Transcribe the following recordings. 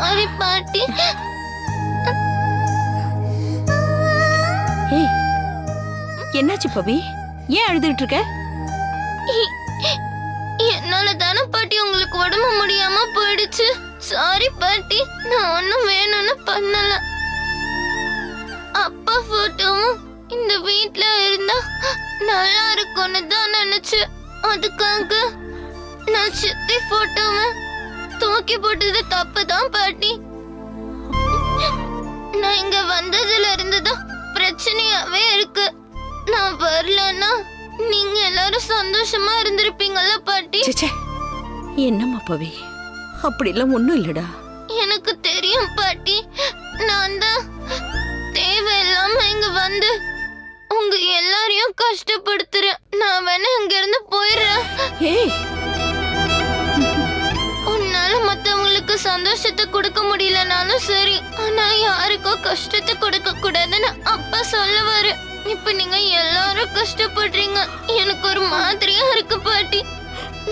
Sorry பாட்டி ஏய் என்னாச்சு பவி? ஏன் அழுதுகிட்டு இருக்க? என்னால தானே பாட்டி உங்களுக்கு உடம்பு முடியாம போயிடுச்சு. சாரி பாட்டி நான் ஒண்ணும் வேணும்னு பண்ணல. அப்பா போட்டோவும் இந்த வீட்ல இருந்தா நல்லா இருக்கும்னு தான் நினைச்சு. அதுக்காக நான் சித்தி போட்டோவை தூக்கி போட்டது தப்பு தான் பாட்டி. நான் இங்க வந்ததுல இருந்து தான் பிரச்சனையாவே இருக்கு. நான் வரலன்னா நீங்க எல்லாரும் சந்தோஷமா இருந்திருப்பீங்கல்ல பாட்டி? என்னம்மா பவி? அப்படிலாம் ஒண்ணும் இல்லடா. எனக்கு தெரியும் பாட்டி. நான் தான் தேவையில்லாம இங்க வந்து உங்க எல்லாரையும் கஷ்டப்படுத்துறேன். நான் வேணா இங்க இருந்து போயிடுறேன். ஏய் சந்தோஷத்தை கொடுக்க முடியலனாலும் சரி. ஆனா யாருக்கும் கஷ்டத்தை கொடுக்க கூடாதுன்னு அப்பா சொல்லுவாரு. இப்ப நீங்க எல்லாரும் கஷ்டப்படுறீங்க. எனக்கு ஒரு மாதிரியா இருக்கு பாட்டி.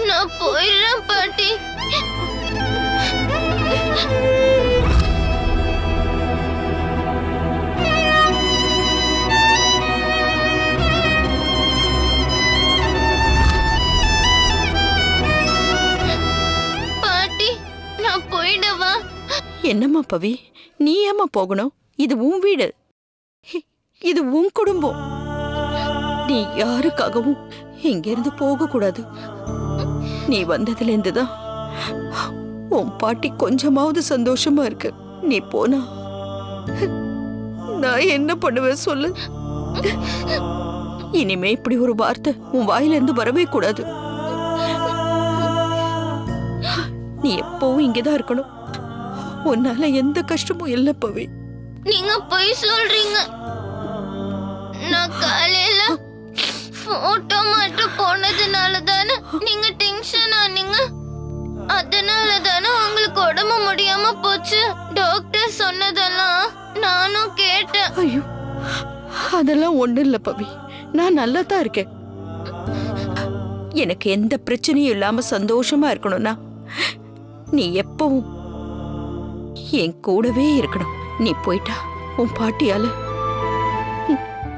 நான் போயிடுறேன் பாட்டி பாட்டி. நான் போயிடவா? என்னம்மா பவி? நீ ஏம்மா போகணும்? இது உன் வீடு. ஹி, இது உன் குடும்பம். நீ யாருக்காகவும் இங்கிருந்து போக கூடாது நீ வந்ததுல இருந்து தான் உன் பாட்டி கொஞ்சமாவது சந்தோஷமா இருக்கு. நீ போனா நான் என்ன பண்ணுவேன் சொல்லு? இனிமே இப்படி ஒரு வார்த்தை உன் வாயிலிருந்து வரவே கூடாது. நீ எப்பவும் இங்கதான் இருக்கணும். உன்னால எந்த கஷ்டமும் இல்ல பவி. நீங்க பொய் சொல்றீங்க. நான் காலையில போட்டோ மட்டும் போனதுனால தானே நீங்க டென்ஷன் ஆனீங்க. அதனால தானே உங்களுக்கு உடம்பு முடியாம போச்சு. டாக்டர் சொன்னதெல்லாம் நானும் கேட்டேன். ஐயோ அதெல்லாம் ஒண்ணு இல்ல பவி. நான் நல்லா தான் இருக்கேன். எனக்கு எந்த பிரச்சனையும் இல்லாம சந்தோஷமா இருக்கணும்னா நீ எப்பவும் என் கூடவே இருக்கணும். நீ போயிட்டா உன் பாட்டியால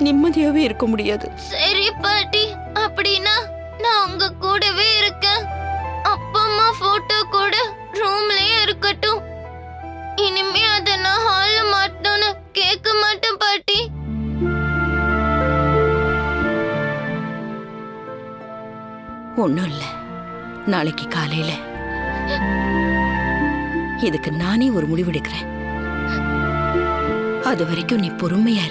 நிம்மதியாவே இருக்க முடியாது. சரி பாட்டி அப்படின்னா நான் உங்க கூடவே இருக்கேன். அப்பா அம்மா போட்டோ கூட ரூம்லயே இருக்கட்டும். இனிமே அத நான் ஹால்ல மாட்டோன்னு கேட்க மாட்டேன் பாட்டி. ஒண்ணும் இல்ல. நாளைக்கு காலையில இதுக்கு நானே ஒரு முடிவெடுக்கிறேன். அது வரைக்கும் நீ பொறுமையா